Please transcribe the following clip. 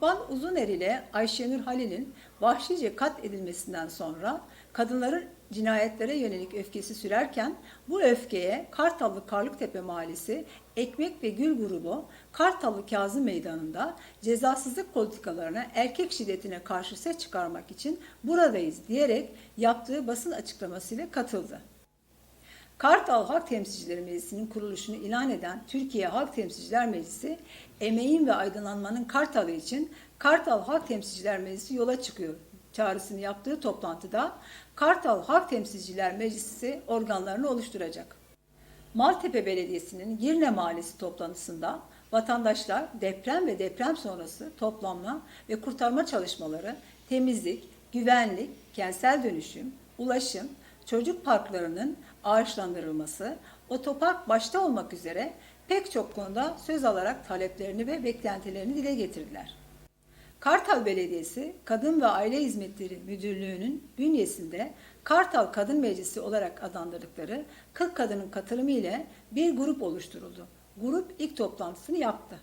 Van Uzuner ile Ayşenur Halil'in vahşice kat edilmesinden sonra kadınların cinayetlere yönelik öfkesi sürerken bu öfkeye Kartallı Karlıktepe Mahallesi Ekmek ve Gül grubu Kartallı Kazım Meydanı'nda cezasızlık politikalarına erkek şiddetine karşı ses çıkarmak için buradayız diyerek yaptığı basın açıklamasıyla katıldı. Kartal Halk Temsilcileri Meclisi'nin kuruluşunu ilan eden Türkiye Halk Temsilciler Meclisi, emeğin ve aydınlanmanın Kartal'ı için Kartal Halk Temsilciler Meclisi yola çıkıyor çağrısını yaptığı toplantıda Kartal Halk Temsilciler Meclisi organlarını oluşturacak. Maltepe Belediyesi'nin Girne Mahallesi toplantısında vatandaşlar deprem ve deprem sonrası toplanma ve kurtarma çalışmaları, temizlik, güvenlik, kentsel dönüşüm, ulaşım, çocuk parklarının ağaçlandırılması, otopark başta olmak üzere pek çok konuda söz alarak taleplerini ve beklentilerini dile getirdiler. Kartal Belediyesi Kadın ve Aile Hizmetleri Müdürlüğü'nün bünyesinde Kartal Kadın Meclisi olarak adlandırdıkları 40 kadının katılımı ile bir grup oluşturuldu. Grup ilk toplantısını yaptı.